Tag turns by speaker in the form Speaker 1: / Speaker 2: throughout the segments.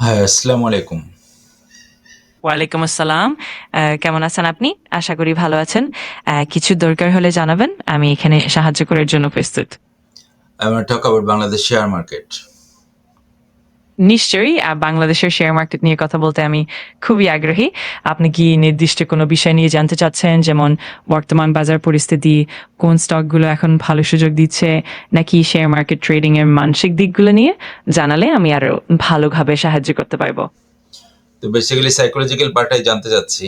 Speaker 1: হ্যাঁ, আসসালামু আলাইকুম।
Speaker 2: ওয়ালাইকুম আসসালাম। কেমন আছেন আপনি? আশা করি ভালো আছেন। কিছু দরকার হলে জানাবেন। আমি এখানে সাহায্য করার জন্য প্রস্তুত।
Speaker 1: আমার টক বাংলাদেশ শেয়ার market.
Speaker 2: নিশ্চয়ই বাংলাদেশের শেয়ার মার্কেট নিয়ে কথা বলতে আমি খুবই আগ্রহী। আপনি কি নির্দিষ্ট কোনো বিষয় নিয়ে জানতে চাচ্ছেন? যেমন বর্তমান বাজার পরিস্থিতি, কোন স্টকগুলো এখন ভালো সুযোগ দিচ্ছে, নাকি শেয়ার মার্কেট ট্রেডিং এর মানসিক দিকগুলো নিয়ে জানালে আমি আরও ভালোভাবে সাহায্য করতে পারব।
Speaker 1: তো বেসিক্যালি সাইকোলজিক্যাল পার্টটাই জানতে চাচ্ছি।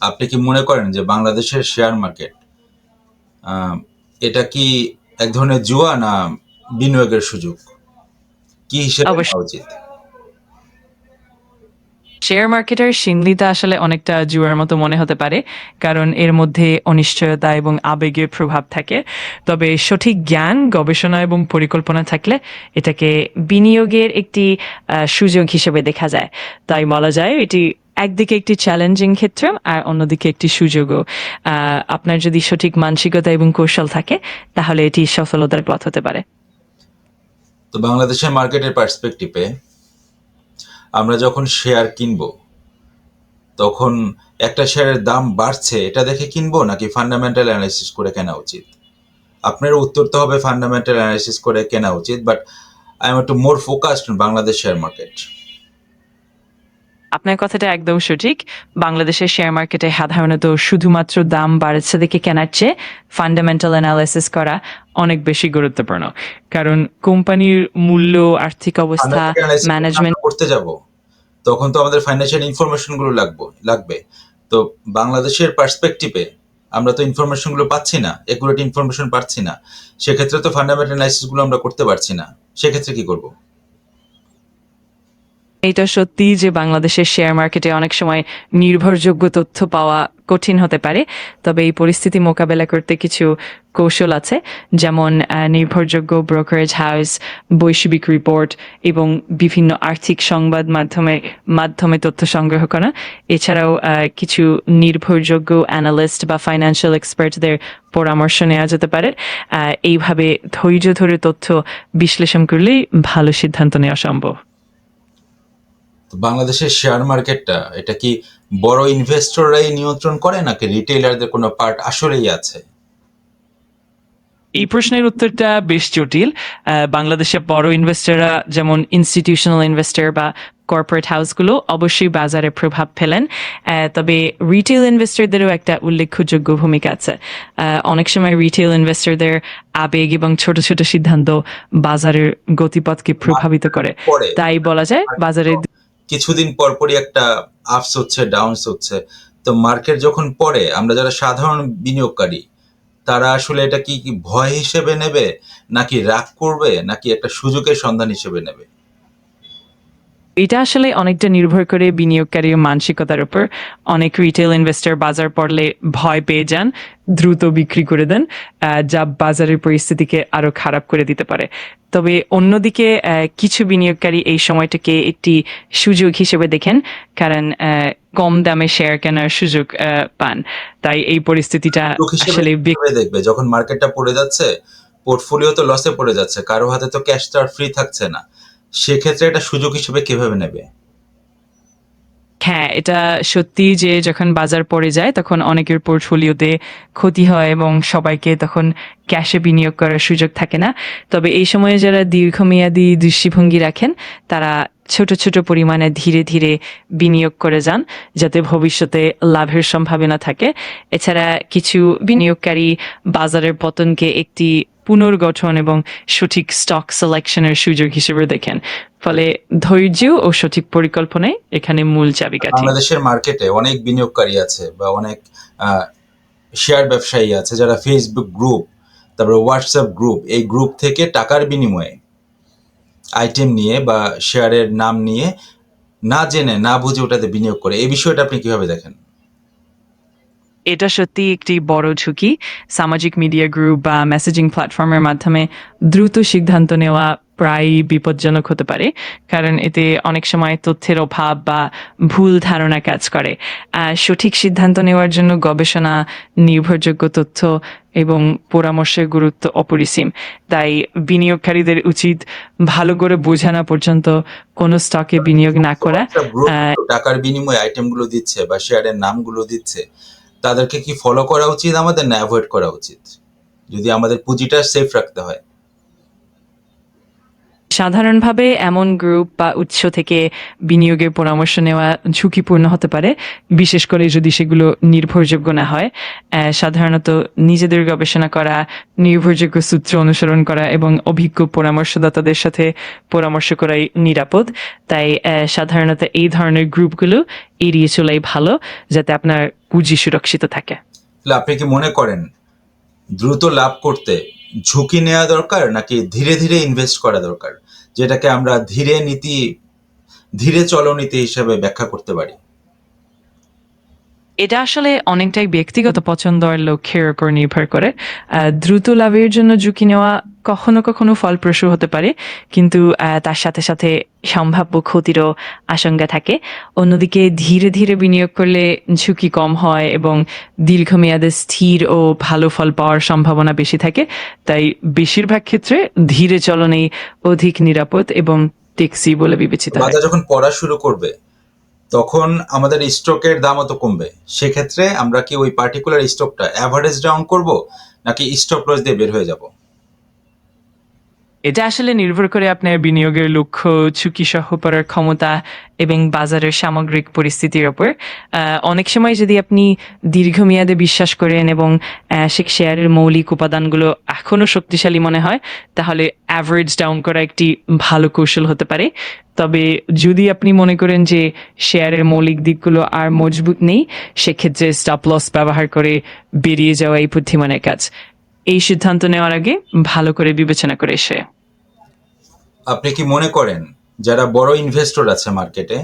Speaker 1: আপনি কি মনে করেন যে বাংলাদেশের শেয়ার মার্কেট এটা কি এক ধরনের জুয়া না বিনিয়োগের সুযোগ? কি হিসেবে। উচিত?
Speaker 2: শেয়ার মার্কেটের সিন্ধিটা আসলে অনেকটা জুয়ার মতো মনে হতে পারে, কারণ এর মধ্যে অনিশ্চয়তা এবং আবেগের প্রভাব থাকে। তবে সঠিক জ্ঞান, গবেষণা এবং পরিকল্পনা থাকলে এটাকে বিনিয়োগের একটি সুযোগ হিসেবে দেখা যায়। তাই বলা যায় এটি একদিকে একটি চ্যালেঞ্জিং ক্ষেত্র আর অন্যদিকে একটি সুযোগও। আপনার যদি সঠিক মানসিকতা এবং কৌশল থাকে, তাহলে এটি সফলতার পথ হতে পারে।
Speaker 1: তো বাংলাদেশের মার্কেটের পার্সপেক্টিভে আমরা যখন শেয়ার কিনব, তখন একটা শেয়ারের দাম বাড়ছে, এটা দেখে কিনবো নাকি ফান্ডামেন্টাল অ্যানালিসিস করে কেনা উচিত? আপনার উত্তর তো হবে ফান্ডামেন্টাল অ্যানালিসিস করে কেনা উচিত বাট আই এম একটু more focused Bangladesh share market.
Speaker 2: আপনার কথাটা একদম সঠিক। বাংলাদেশের শেয়ার মার্কেটে সাধারণত শুধুমাত্র দাম বাড়ছে দেখে কেনার চেয়ে ফান্ডামেন্টাল অ্যানালাইসিস করা অনেক বেশি গুরুত্বপূর্ণ। কারণ কোম্পানির মূল্য আর্থিক অবস্থা ম্যানেজমেন্ট
Speaker 1: করতে যাব। তখন তো আমাদের ফাইন্যান্সিয়াল ইনফরমেশনগুলো লাগবে লাগবে। তো বাংলাদেশের পার্সপেক্টিভে আমরা তো ইনফরমেশনগুলো পাচ্ছি না একুরেট ইনফরমেশন পাচ্ছি না। সেক্ষেত্রে তো ফান্ডামেন্টাল অ্যানালাইসিসগুলো আমরা করতে পারছি না। সেক্ষেত্রে কি করব?
Speaker 2: এটা সত্যি যে বাংলাদেশের শেয়ার মার্কেটে অনেক সময় নির্ভরযোগ্য তথ্য পাওয়া কঠিন হতে পারে, তবে এই পরিস্থিতি মোকাবেলা করতে কিছু কৌশল আছে, যেমন নির্ভরযোগ্য ব্রোকারেজ হাউস বৈশ্বিক রিপোর্ট এবং বিভিন্ন আর্থিক সংবাদ মাধ্যমে মাধ্যমে তথ্য সংগ্রহ করা। এছাড়াও কিছু নির্ভরযোগ্য অ্যানালিস্ট বা ফাইন্যান্সিয়াল এক্সপার্টদের পরামর্শ নেওয়া যেতে পারে। এইভাবে ধৈর্য ধরে তথ্য বিশ্লেষণ করলেই ভালো সিদ্ধান্ত নেওয়া সম্ভব।
Speaker 1: বাংলাদেশের শেয়ার মার্কেটটা এটা কি বড় ইনভেস্টররাই নিয়ন্ত্রণ করে নাকি রিটেইলারদের কোনো পার্ট আসলেই আছে?
Speaker 2: এই প্রশ্নের উত্তরটা বেশ জটিল। বাংলাদেশে বড় ইনভেস্টররা যেমন ইনস্টিটিউশনাল ইনভেস্টর বা কর্পোরেট হাউসগুলো অবশ্যই বাজারে প্রভাব ফেলেন। তবে রিটেল ইনভেস্টরদেরও একটা উল্লেখযোগ্য ভূমিকা আছে। অনেক সময় রিটেল ইনভেস্টরদের আবেগ এবং ছোট ছোট সিদ্ধান্ত বাজারের গতিপথকে প্রভাবিত করে। তাই বলা যায় বাজারে
Speaker 1: কিছুদিন পরপরই একটা আপস হচ্ছে ডাউনস হচ্ছে। তো মার্কেট যখন পড়ে, আমরা যারা সাধারণ বিনিয়োগকারী, তারা আসলে এটা কি কি ভয় হিসেবে নেবে? নাকি রাগ করবে? নাকি একটা সুযোগের সন্ধান হিসেবে নেবে?
Speaker 2: এটা আসলে অনেকটা নির্ভর করে বিনিয়োগকারীর মানসিকতার উপর। অনেক রিটেল ইনভেস্টর বাজার পড়লে ভয় পেয়ে যান দ্রুত বিক্রি করে দেন যা বাজারের পরিস্থিতিকে আরও খারাপ করে দিতে পারে। তবে অন্যদিকে কিছু বিনিয়োগকারী এই সময়টাকে একটি সুযোগ হিসেবে দেখেন কারণ কম দামে শেয়ার কেনার সুযোগ আহ, পান। তাই এই পরিস্থিতিটা আসলে
Speaker 1: দেখবে যখন মার্কেটটা পড়ে যাচ্ছে পোর্টফোলিও তো লসে পড়ে যাচ্ছে কারও হাতে তো ক্যাশ তো আর ফ্রি থাকছে না। সেক্ষেত্রে এটা সুযোগ হিসেবে কীভাবে নেবে?
Speaker 2: হ্যাঁ এটা সত্যি যে যখন বাজার পড়ে যায়, তখন অনেকের পোর্টফোলিওতে ক্ষতি হয় এবং সবাইকে তখন ক্যাশে বিনিয়োগ করার সুযোগ থাকে না। তবে এই সময়ে যারা দীর্ঘমেয়াদী দৃষ্টিভঙ্গি রাখেন, তারা ছোট ছোট পরিমাণে ধীরে ধীরে বিনিয়োগ করে যান, যাতে ভবিষ্যতে লাভের সম্ভাবনা থাকে। এছাড়া কিছু বিনিয়োগকারী বাজারের পতনকে একটি পুনর্গঠন এবং সঠিক স্টক সিলেকশনের সুযোগ হিসেবে দেখেন। ফলে ধৈর্য ও সঠিক পরিকল্পনায় এখানে মূল চাবিকাঠি।
Speaker 1: বাংলাদেশের মার্কেটে অনেক বিনিয়োগকারী আছে বা অনেক শেয়ার ব্যবসায়ী আছে যারা ফেসবুক গ্রুপ তারপরে হোয়াটসঅ্যাপ গ্রুপ এই গ্রুপ থেকে টাকার বিনিময়ে আইটেম নিয়ে বা শেয়ারের নাম নিয়ে না জেনে, না বুঝে ওটাতে বিনিয়োগ করে। এই বিষয়টা আপনি কীভাবে দেখেন?
Speaker 2: এটা সত্যি একটি বড় ঝুঁকি। সামাজিক মিডিয়া গ্রুপ বা মেসেজিং প্ল্যাটফর্মের মাধ্যমে দ্রুত সিদ্ধান্ত নেওয়া প্রায় বিপজ্জনক হতে পারে কারণ এতে অনেক সময় তথ্যের অভাব বা ভুল ধারণা কাজ করে। সঠিক সিদ্ধান্ত নেওয়ার জন্য গবেষণা নির্ভরযোগ্য তথ্য এবং পরামর্শের গুরুত্ব অপরিসীম। তাই বিনিয়োগকারীদের উচিত ভালো করে বোঝানো পর্যন্ত কোনো স্টকে বিনিয়োগ না করা। আহ,
Speaker 1: টাকার বিনিময়ে আইটেমগুলো দিচ্ছে বা শেয়ারের নামগুলো দিচ্ছে তাদেরকে কি ফলো করা উচিত? আমাদের না অ্যাভয়েড করা উচিত। যদি আমাদের পুঁজিটা সেফ রাখতে হয়।
Speaker 2: সাধারণভাবে এমন গ্রুপ বা উৎস থেকে বিনিয়োগের পরামর্শ নেওয়া ঝুঁকিপূর্ণ হতে পারে, বিশেষ করে যদি সেগুলো নির্ভরযোগ্য না হয়। সাধারণত নিজেদের গবেষণা করা, নির্ভরযোগ্য সূত্র অনুসরণ করা এবং অভিজ্ঞ পরামর্শদাতাদের সাথে পরামর্শ করাই নিরাপদ। তাই সাধারণত এই ধরনের গ্রুপগুলো এড়িয়ে চলাই ভালো, যাতে আপনার পুঁজি সুরক্ষিত থাকে।
Speaker 1: আপনি কি মনে করেন, দ্রুত লাভ করতে ঝুঁকি নেওয়া দরকার নাকি ধীরে ধীরে ইনভেস্ট করা দরকার? যেটাকে আমরা ধীরে নীতি ধীরে চলনীতি হিসাবে ব্যাখ্যা করতে পারি।
Speaker 2: এটা আসলে অনেকটাই ব্যক্তিগত পছন্দ আর লক্ষ্যের উপর নির্ভর করে। দ্রুত লাভের জন্য ঝুঁকি নেওয়া কখনো কখনো ফলপ্রসূ হতে পারে, কিন্তু তার সাথে সাথে সম্ভাব্য ক্ষতিরও আশঙ্কা থাকে। অন্যদিকে ধীরে ধীরে বিনিয়োগ করলে ঝুঁকি কম হয় এবং দীর্ঘমেয়াদে স্থির ও ভালো ফল পাওয়ার সম্ভাবনা বেশি থাকে। তাই বেশিরভাগ ক্ষেত্রে ধীরে চলনেই অধিক নিরাপদ এবং টেক্সি বলে বিবেচিত হয়।
Speaker 1: যখন পড়া শুরু করবে তখন আমাদের স্টকের দামও তো কমবে। সেক্ষেত্রে আমরা কি ওই পার্টিকুলার স্টকটা অ্যাভারেজ ডাউন করব, নাকি স্টপ লস দিয়ে বের হয়ে যাব?
Speaker 2: এটা আসলে নির্ভর করে আপনার বিনিয়োগের লক্ষ্য, ঝুঁকি সহ পড়ার ক্ষমতা এবং বাজারের সামগ্রিক পরিস্থিতির ওপর। অনেক সময় যদি আপনি দীর্ঘমেয়াদে বিশ্বাস করেন এবং সে শেয়ারের মৌলিক উপাদানগুলো এখনও শক্তিশালী মনে হয়, তাহলে অ্যাভারেজ ডাউন করা একটি ভালো কৌশল হতে পারে। তবে যদি আপনি মনে করেন যে শেয়ারের মৌলিক দিকগুলো আর মজবুত নেই, সেক্ষেত্রে স্টপ লস ব্যবহার করে বেরিয়ে যাওয়া এই বুদ্ধিমানের কাজ। এই সিদ্ধান্ত নেওয়ার আগে ভালো করে বিবেচনা করে সে
Speaker 1: আপনি কি মনে করেন, যারা বড় ইনভেস্টর আছে মার্কেটে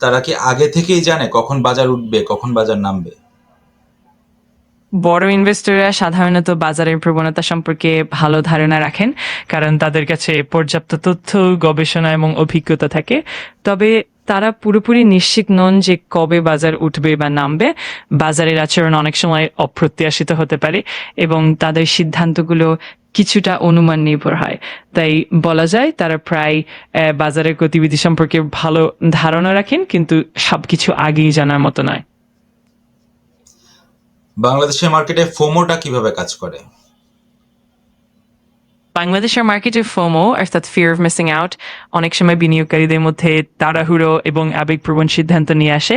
Speaker 1: তারা কি আগে থেকেই জানে কখন বাজার উঠবে, কখন বাজার নামবে?
Speaker 2: বড় ইনভেস্টররা সাধারণত বাজারের প্রবণতা সম্পর্কে ভালো ধারণা রাখেন, কারণ তাদের কাছে পর্যাপ্ত তথ্য, গবেষণা এবং অভিজ্ঞতা থাকে। তবে তারা পুরোপুরি নিশ্চিত নন যে কবে বাজার উঠবে বা নামবে। বাজারের আচরণ অনেক সময় অপ্রত্যাশিত হতে পারে এবং তাদের সিদ্ধান্তগুলো কিছুটা অনুমান নির্ভর হয়। তাই বলা যায় তারা প্রায় বাজারের গতিবিধি সম্পর্কে ভালো ধারণা রাখেন, কিন্তু সবকিছু আগেই জানার মতো নয়।
Speaker 1: বাংলাদেশের মার্কেটে ফোমোটা কীভাবে কাজ করে?
Speaker 2: বাংলাদেশের মার্কেটে ফোমো অর্থাৎ ফিয়ার অফ মিসিং আউট অনেক সময় বিনিয়োগকারীদের মধ্যে তাড়াহুড়ো এবং আবেগপ্রবণ সিদ্ধান্ত নিয়ে আসে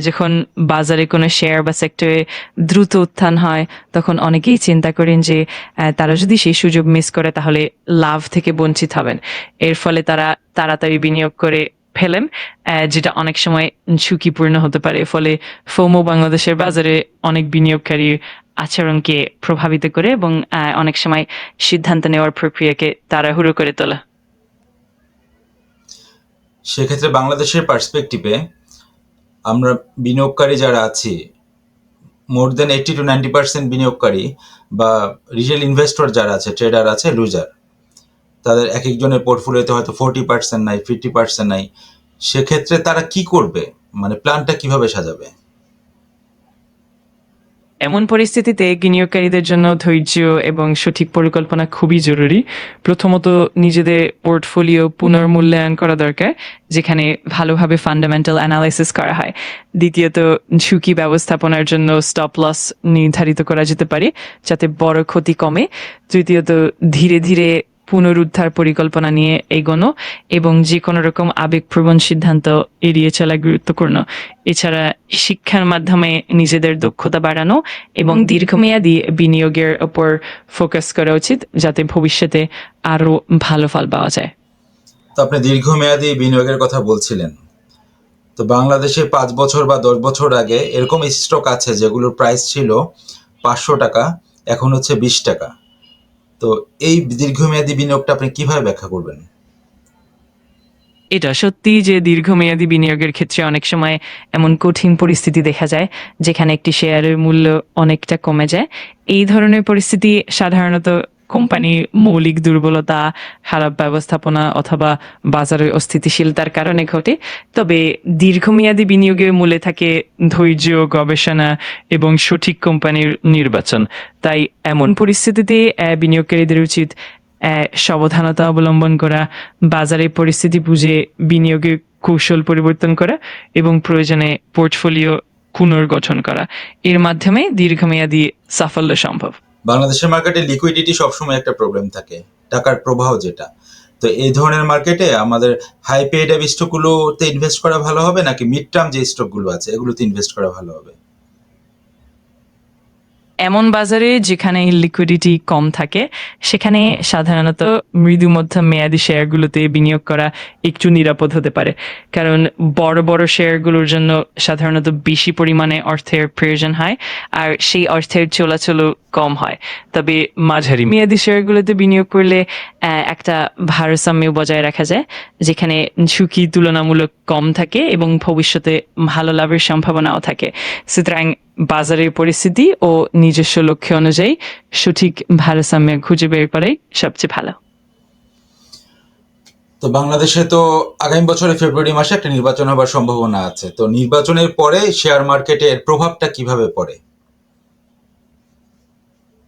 Speaker 2: যখন বাজারে কোনো শেয়ার বা সেক্টরে দ্রুত উত্থান হয় তখন অনেকেই চিন্তা করেন যে আহ, তারা যদি সেই সুযোগ মিস করে তাহলে লাভ থেকে বঞ্চিত হবেন। এর ফলে তারা তাড়াতাড়ি বিনিয়োগ করে ফেলেন আহ, যেটা অনেক সময় ঝুঁকিপূর্ণ হতে পারে। ফলে ফোমো বাংলাদেশের বাজারে অনেক বিনিয়োগকারীর আচরণকে প্রভাবিত করে এবং অনেক সময় সিদ্ধান্ত নেওয়ার প্রক্রিয়াকে তাড়াহুড়ো করে তোলা।
Speaker 1: সেক্ষেত্রে বাংলাদেশের পার্সপেক্টিভে আমরা বিনিয়োগকারী যারা আছি, more than eighty two ninety percent বিনিয়োগকারী বা রিটেল ইনভেস্টর যারা আছে, ট্রেডার আছে, লুজার, তাদের এক একজনের পোর্টফোলিওতে হয়তো ফোর্টি পার্সেন্ট নাই, ফিফটি পার্সেন্ট নাই। সেক্ষেত্রে তারা কি করবে? মানে প্ল্যানটা কীভাবে সাজাবে?
Speaker 2: এমন পরিস্থিতিতে বিনিয়োগকারীদের জন্য ধৈর্য এবং সঠিক পরিকল্পনা খুবই জরুরি। প্রথমত নিজেদের পোর্টফোলিও পুনর্মূল্যায়ন করা দরকার, যেখানে ভালোভাবে ফান্ডামেন্টাল অ্যানালাইসিস করা হয়। দ্বিতীয়ত, ঝুঁকি ব্যবস্থাপনার জন্য স্টপ লস নির্ধারিত করা যেতে পারে, যাতে বড় ক্ষতি কমে। তৃতীয়ত, ধীরে ধীরে পুনরুদ্ধার পরিকল্পনা নিয়ে এগোনো এবং যে কোনো রকম আবেগপ্রবণ সিদ্ধান্ত এড়িয়ে চলা গুরুত্বপূর্ণ। এছাড়া শিক্ষার মাধ্যমে নিজেদের দক্ষতা বাড়ানো এবং দীর্ঘমেয়াদী বিনিয়োগের ওপর ফোকাস করা উচিত যাতে ভবিষ্যতে আরও ভালো ফল পাওয়া যায়।
Speaker 1: তো আপনি দীর্ঘমেয়াদী বিনিয়োগের কথা বলছিলেন। তো বাংলাদেশে পাঁচ বছর বা দশ বছর আগে এরকম স্টক আছে যেগুলোর প্রাইস ছিল পাঁচশো টাকা, এখন হচ্ছে বিশ টাকা। তো এই দীর্ঘমেয়াদী বিনিয়োগটা আপনি কীভাবে ব্যাখ্যা করবেন?
Speaker 2: এটা সত্যি যে দীর্ঘমেয়াদী বিনিয়োগের ক্ষেত্রে অনেক সময় এমন কঠিন পরিস্থিতি দেখা যায়, যেখানে একটি শেয়ারের মূল্য অনেকটা কমে যায়। এই ধরনের পরিস্থিতি সাধারণত কোম্পানির মৌলিক দুর্বলতা, খারাপ ব্যবস্থাপনা অথবা বাজারের অস্থিতিশীলতার কারণে ঘটে। তবে দীর্ঘমেয়াদী বিনিয়োগের মূলে থাকে ধৈর্য, গবেষণা এবং সঠিক কোম্পানির নির্বাচন। তাই এমন পরিস্থিতিতে বিনিয়োগকারীদের উচিত সাবধানতা অবলম্বন করা, বাজারের পরিস্থিতি বুঝে বিনিয়োগের কৌশল পরিবর্তন করা এবং প্রয়োজনে পোর্টফোলিও পুনর্গঠন করা। এর মাধ্যমে দীর্ঘমেয়াদী সাফল্য সম্ভব।
Speaker 1: বাংলাদেশের মার্কেটে লিকুইডিটি সবসময় একটা প্রবলেম থাকে, টাকার প্রবাহ যেটা। তো এই ধরনের মার্কেটে আমাদের হাই পেড স্টকগুলোতে ইনভেস্ট করা ভালো হবে নাকি মিড টার্ম যে স্টকগুলো আছে, এগুলোতে ইনভেস্ট করা ভালো হবে?
Speaker 2: এমন বাজারে যেখানে লিকুইডিটি কম থাকে সেখানে সাধারণত মৃদু মধ্যম মেয়াদি শেয়ারগুলোতে বিনিয়োগ করা একটু নিরাপদ হতে পারে। কারণ বড় বড় শেয়ারগুলোর জন্য সাধারণত বেশি পরিমাণে অর্থের প্রয়োজন হয় আর সেই অর্থের চলাচলও কম হয়। তবে মাঝারি মেয়াদি শেয়ারগুলোতে বিনিয়োগ করলে একটা ভারসাম্য বজায় রাখা যায় যেখানে ঝুঁকি তুলনামূলক কম থাকে এবং ভবিষ্যতে ভালো লাভের সম্ভাবনাও থাকে। সুতরাং বাজারের পরিস্থিতি ও নিজস্ব লক্ষ্য অনুযায়ী সঠিক ভারসাম্য খুঁজে বের করাই সবচেয়ে ভালো।
Speaker 1: তো বাংলাদেশে তো আগামী বছরে ফেব্রুয়ারি মাসে একটা নির্বাচন হবার সম্ভাবনা আছে। তো নির্বাচনের পরে শেয়ার মার্কেটের প্রভাবটা কীভাবে পড়ে?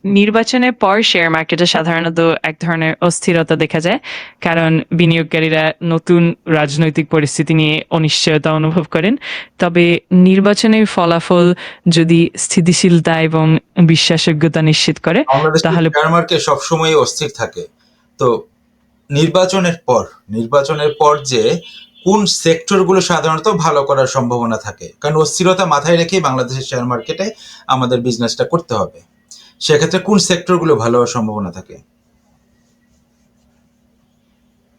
Speaker 2: নির্বাচনের পর শেয়ার মার্কেটে সাধারণত এক ধরনের অস্থিরতা দেখা যায় কারণ বিনিয়োগকারীরা নতুন রাজনৈতিক পরিস্থিতি নিয়ে অনিশ্চয়তা অনুভব করেন। তবে নির্বাচনের ফলাফল যদি স্থিতিশীলতা এবং বিশ্বাসযোগ্যতা নিশ্চিত করে তাহলে-
Speaker 1: শেয়ার মার্কেট সবসময় অস্থির থাকে। তো নির্বাচনের পর নির্বাচনের পর যে কোন সেক্টরগুলো সাধারণত ভালো করার সম্ভাবনা থাকে কারণ অস্থিরতা মাথায় রেখেই বাংলাদেশের শেয়ার মার্কেটে আমাদের বিজনেসটা করতে হবে। সেক্ষেত্রে কোন সেক্টরগুলো ভালো হওয়ার সম্ভাবনা থাকে?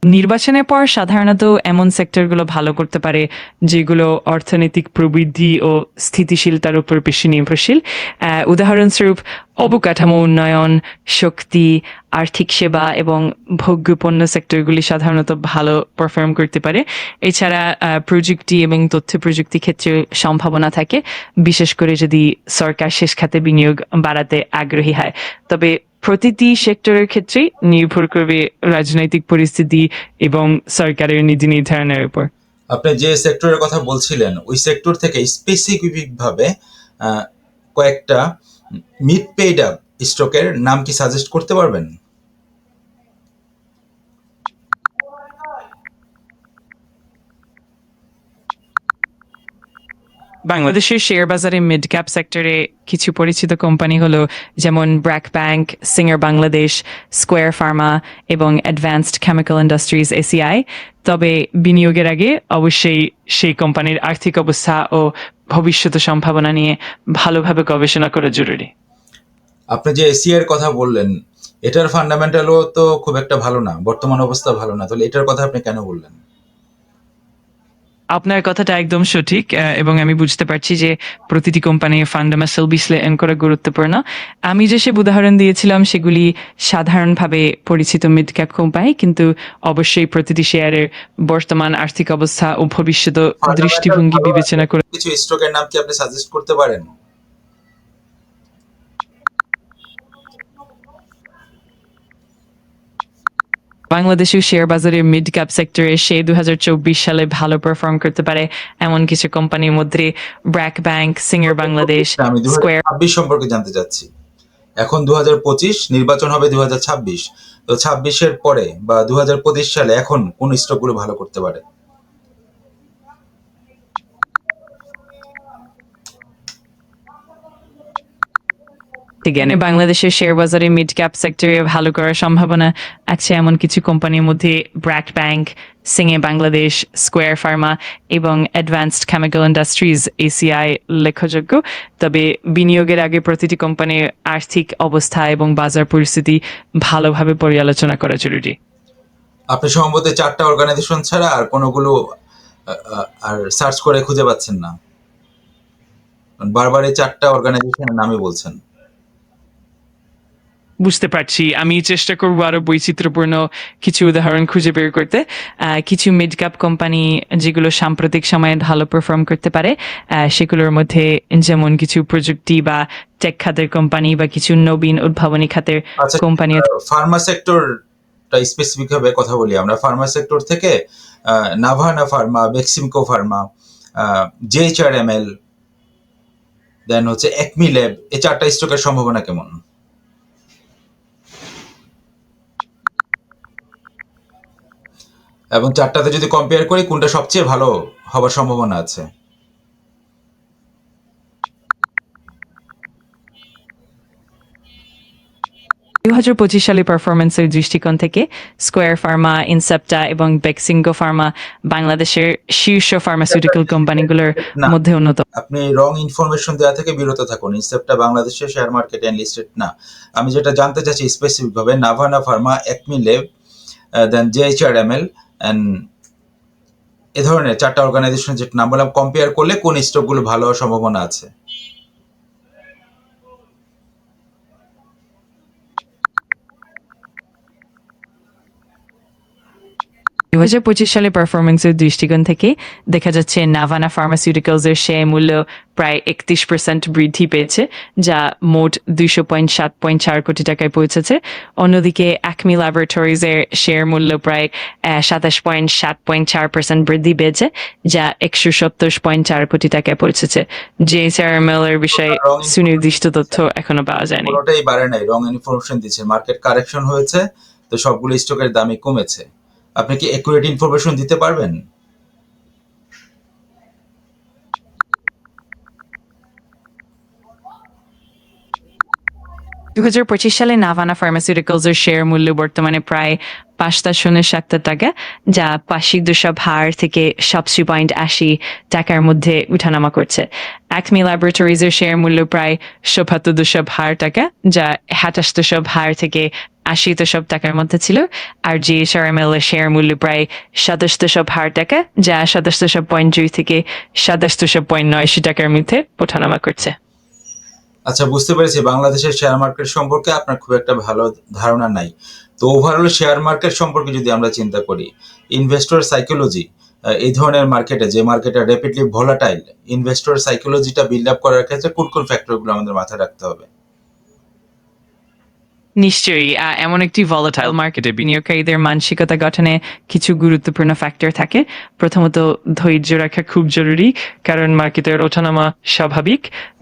Speaker 2: নির্বাচনের পর সাধারণত এমন সেক্টরগুলো ভালো করতে পারে যেগুলো অর্থনৈতিক প্রবৃদ্ধি ও স্থিতিশীলতার উপর বেশি নির্ভরশীল। উদাহরণস্বরূপ অবকাঠামো উন্নয়ন, শক্তি, আর্থিক সেবা এবং ভোগ্যপণ্য সেক্টরগুলি সাধারণত ভালো পারফর্ম করতে পারে। এছাড়া প্রযুক্তি এবং তথ্য প্রযুক্তি ক্ষেত্রে সম্ভাবনা থাকে। বিশেষ করে যদি সরকার শেষ খাতে বিনিয়োগ বাড়াতে আগ্রহী হয়। তবে প্রতিটি সেক্টরের ক্ষেত্রেই নির্ভর করবে রাজনৈতিক পরিস্থিতি এবং সরকারের নীতি নির্ধারণের উপর।
Speaker 1: আপনি যে সেক্টরের কথা বলছিলেন ওই সেক্টর থেকে স্পেসিফিক ভাবে আহ, কয়েকটা মিড পেইড আপ স্টকের নাম কি সাজেস্ট করতে পারবেন?
Speaker 2: বাংলাদেশের শেয়ার বাজারে মিড ক্যাপ সেক্টরে কিছু পরিচিত কোম্পানি হলো যেমন BRAC bank Singer Bangladesh Square pharma এবং অ্যাডভান্সড কেমিক্যাল ইন্ডাস্ট্রিজ এসিআই তবে বিনিয়োগের আগে অবশ্যই সেই কোম্পানির আর্থিক অবস্থা ও ভবিষ্যৎ সম্ভাবনা নিয়ে ভালোভাবে গবেষণা করা জরুরি।
Speaker 1: আপনি যে এসিআর কথা বললেন এটার ফান্ডামেন্টালও তো খুব একটা ভালো না বর্তমান অবস্থা ভালো না তাহলে এটার কথা আপনি কেন বললেন?
Speaker 2: আপনার কথাটা একদম সঠিক এবং আমি বুঝতে পারছি যে প্রতিটি কোম্পানির ফান্ডামেন্টাল বিশ্লেষণ করা গুরুত্বপূর্ণ। আমি যে সে উদাহরণ দিয়েছিলাম সেগুলি সাধারণভাবে পরিচিত মিড ক্যাপ কোম্পানি কিন্তু অবশ্যই প্রতিটি শেয়ারের বর্তমান আর্থিক অবস্থা ও ভবিষ্যৎ দৃষ্টিভঙ্গি বিবেচনা করে
Speaker 1: কিছু স্টকের নাম কি আপনি সাজেস্ট করতে পারেন?
Speaker 2: বাংলাদেশের শেয়ার বাজারের মিড ক্যাপ সেক্টরে সে দুই হাজার চব্বিশ সালে ভালো পারফর্ম করতে পারে এমন কিছু কোম্পানির মধ্যে BRAC bank Singer Bangladesh Square
Speaker 1: ছাব্বিশ সম্পর্কে জানতে চাচ্ছি। এখন দু পঁচিশ নির্বাচন হবে দু ছাব্বিশ। তো ছাব্বিশের পরে বা দু পঁচিশ সালে এখন কোন স্টকগুলো ভালো করতে পারে?
Speaker 2: জ্ঞানে বাংলাদেশের শেয়ার বাজারে মিড ক্যাপ সেক্টরে ভালো করার সম্ভাবনা আছে এমন কিছু কোম্পানির মধ্যে ব্র্যাক ব্যাংক সিংয়ে বাংলাদেশ স্কোয়ার ফার্মা এবং অ্যাডভান্সড কেমিক্যাল ইন্ডাস্ট্রিজ এসিআই লেখযোগ্য। তবে বিনিয়োগের আগে প্রতিটি কোম্পানির আর্থিক অবস্থা এবং বাজার পরিস্থিতি ভালোভাবে পর্যালোচনা করা জরুরি।
Speaker 1: আপনি সম্ভবত চারটা অর্গানাইজেশন ছাড়া আর কোনোগুলো আর সার্চ করে খুঁজে পাচ্ছেন না। বারবার এই চারটা অর্গানাইজেশনের নামই বলছেন।
Speaker 2: বুঝতে পারছি। আমি চেষ্টা করব আরও বৈচিত্র্যপূর্ণ কিছু উদাহরণ খুঁজে বের করতে। কিছু মিড ক্যাপ কোম্পানি যেগুলো সাম্প্রতিক সময়ে ভালো পারফর্ম করতে পারে সেগুলোর মধ্যে যেমন কিছু প্রযুক্তি বা টেক খাতের কোম্পানি বা কিছু নবীন উদ্ভাবনী খাতের কোম্পানি
Speaker 1: ফার্মা সেক্টরটা স্পেসিফিক ভাবে কথা বলি আমরা। ফার্মা সেক্টর থেকে Navana Pharma Beximco Pharma JHR M L then হচ্ছে একমি ল্যাব এই চারটা স্টকের সম্ভাবনা কেমন? এবং চারটাতে যদি কম্পেয়ার করি কোনটা সবচেয়ে ভালো হবার সম্ভাবনা আছে?
Speaker 2: দু হাজার পঁচিশ সালে পারফরমেন্সের দৃষ্টিকোণ থেকে স্কোয়ার ফার্মা ইনসেপ্টা এবং বেক্সিঙ্গো ফার্মা বাংলাদেশের শীর্ষ ফার্মাসিউটিক্যাল কোম্পানিগুলোর মধ্যে অন্যতম।
Speaker 1: আপনি রং ইনফরমেশন দেওয়া থেকে বিরত থাকুন। ইনসেপ্টটা বাংলাদেশের শেয়ার মার্কেট লিস্টেড না। আমি যেটা জানতে চাচ্ছি স্পেসিফিক ভাবে Navana Pharma Acme Lab then JHR M L এ ধরনের চারটা অর্গানাইজেশন যেটা নাম বললাম কম্পেয়ার করলে কোন স্টকগুলো ভালো হওয়ার সম্ভাবনা আছে?
Speaker 2: দু হাজার পঁচিশ সালে পারফরমেন্সের দৃষ্টিকোণ থেকে দেখা যাচ্ছে নাভানা ফার্মাসিউটিক্যালস এর শেয়ার মূল্য প্রায় একত্রিশ পার্সেন্ট বৃদ্ধি পেয়েছে যা মোট দুইশো পয়েন্ট সাত পয়েন্ট চার কোটি টাকায় পৌঁছেছে। অন্যদিকে অ্যাকমি ল্যাবরেটরিজ এর শেয়ার মূল্য প্রায় সাতাশ পয়েন্ট সাত পয়েন্ট চার পার্সেন্ট বৃদ্ধি পেয়েছে যা একশো সত্তর পয়েন্ট চার কোটি টাকায় পৌঁছেছে। যে এর এর বিষয়ে সুনির্দিষ্ট তথ্য এখনও পাওয়া যায়নি।
Speaker 1: কোনোটাই বাড়ে নাই রং ইনফরমেশন দিচ্ছে। মার্কেট কারেকশন হয়েছে তো সবগুলো স্টকের দামই কমেছে। আপনি কি একুরেট ইনফরমেশন দিতে পারবেন?
Speaker 2: দু হাজার পঁচিশ সালে নাভানা ফার্মাসিউটিক্যালস এর শেয়ার মূল্য বর্তমানে প্রায় পাঁচটা টাকা, যা পাশিক দুশো হার থেকে সাতশো পয়েন্ট আশি টাকার মধ্যে উঠানামা করছে। অ্যাকমি ল্যাবরেটরিজ এর শেয়ার মূল্য প্রায় সভাত্তর দুশো হার টাকা, যা সাতাশ দশব হার থেকে আশি দশব টাকার মধ্যে ছিল। আর জিএসআরএমএল এর শেয়ার মূল্য প্রায় সাতাশ দশব হার টাকা, যা সাতাশ দশব পয়েন্ট দুই থেকে সাতাশ দশব পয়েন্ট নয়শো টাকার মধ্যে ওঠানামা করছে।
Speaker 1: আচ্ছা বুঝতে পেরেছি। বাংলাদেশের শেয়ার মার্কেট সম্পর্কে আপনার খুব একটা ভালো ধারণা নাই। তো ওভারঅল শেয়ার মার্কেট সম্পর্কে যদি আমরা চিন্তা করি ইনভেস্টর সাইকোলজি এই ধরনের মার্কেটে যে মার্কেটে র্যাপিডলি ভোলাটাইল ইনভেস্টর সাইকোলজিটা বিল্ড আপ করার ক্ষেত্রে কোন কোন ফ্যাক্টরগুলো আমাদের মাথায় রাখতে হবে?
Speaker 2: নিশ্চয়ই এমন একটি ভলাটাইল মার্কেটে বিনিয়োগকারীদের মানসিকতা গঠনে কিছু গুরুত্বপূর্ণ ফ্যাক্টর থাকে। প্রথমত, ধৈর্য রাখা খুব জরুরি, কারণ মার্কেটের ওঠানামা স্বাভাবিক।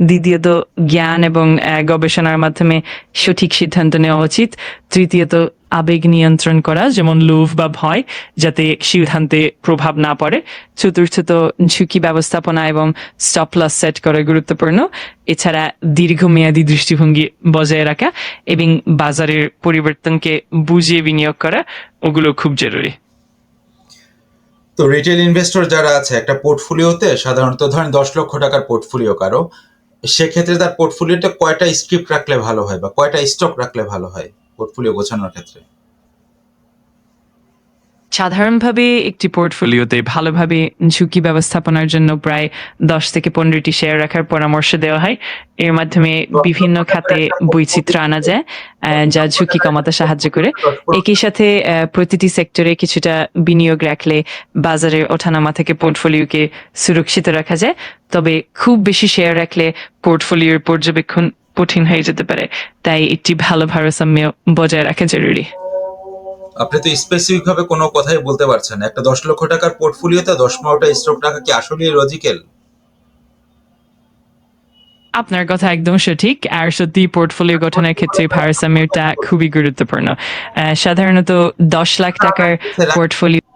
Speaker 2: দ্বিতীয়ত, জ্ঞান এবং গবেষণার মাধ্যমে সঠিক সিদ্ধান্ত নেওয়া উচিত। তৃতীয়ত আবেগ নিয়ন্ত্রণ করা, যেমন লোভ বা ভয়, যাতে সিদ্ধান্তে প্রভাব না পড়ে। চতুর্থত ঝুঁকি ব্যবস্থাপনা এবং স্টপ লস সেট করা গুরুত্বপূর্ণ। এছাড়া দীর্ঘমেয়াদী দৃষ্টিভঙ্গি বজায় রাখা এবং বাজারের পরিবর্তনকে বুঝিয়ে বিনিয়োগ করা, ওগুলো খুব জরুরি।
Speaker 1: তো রিটেল ইনভেস্টর যারা আছে, একটা পোর্টফোলিওতে সাধারণত ধরেন দশ লক্ষ টাকার পোর্টফোলিও কারও, সেক্ষেত্রে তার পোর্টফোলিওতে কয়টা স্ক্রিপ্ট রাখলে ভালো হয় বা কয়টা স্টক রাখলে ভালো হয়? পোর্টফোলিও গোছানোর ক্ষেত্রে?
Speaker 2: সাধারণভাবে একটি পোর্টফোলিওতে ভালোভাবে ঝুঁকি ব্যবস্থাপনার জন্য প্রায় দশ থেকে পনেরোটি শেয়ার রাখার পরামর্শ দেওয়া হয়। এর মাধ্যমে বিভিন্ন খাতে বৈচিত্র্য আনা যায় যা ঝুঁকি কমাতে সাহায্য করে। একই সাথে প্রতিটি সেক্টরে কিছুটা বিনিয়োগ রাখলে বাজারের ওঠানামা থেকে পোর্টফোলিওকে সুরক্ষিত রাখা যায়। তবে খুব বেশি শেয়ার রাখলে পোর্টফোলিওর পর্যবেক্ষণ কঠিন হয়ে যেতে পারে। তাই একটি ভালো ভারসাম্য বজায় রাখা জরুরি।
Speaker 1: আপনি তো স্পেসিফিক ভাবে কোনো কথাই বলতে পারছেন একটা দশ লক্ষ টাকার পোর্টফোলিওতে দশ পনেরোটা স্টক রাখা কি আসলে লজিক্যাল
Speaker 2: আপনার কথা একদম সঠিক। আর সত্যি পোর্টফোলিও গঠনের ক্ষেত্রে ভারসাম্যটা খুবই গুরুত্বপূর্ণ। সাধারণত দশ লাখ টাকার পোর্টফোলিও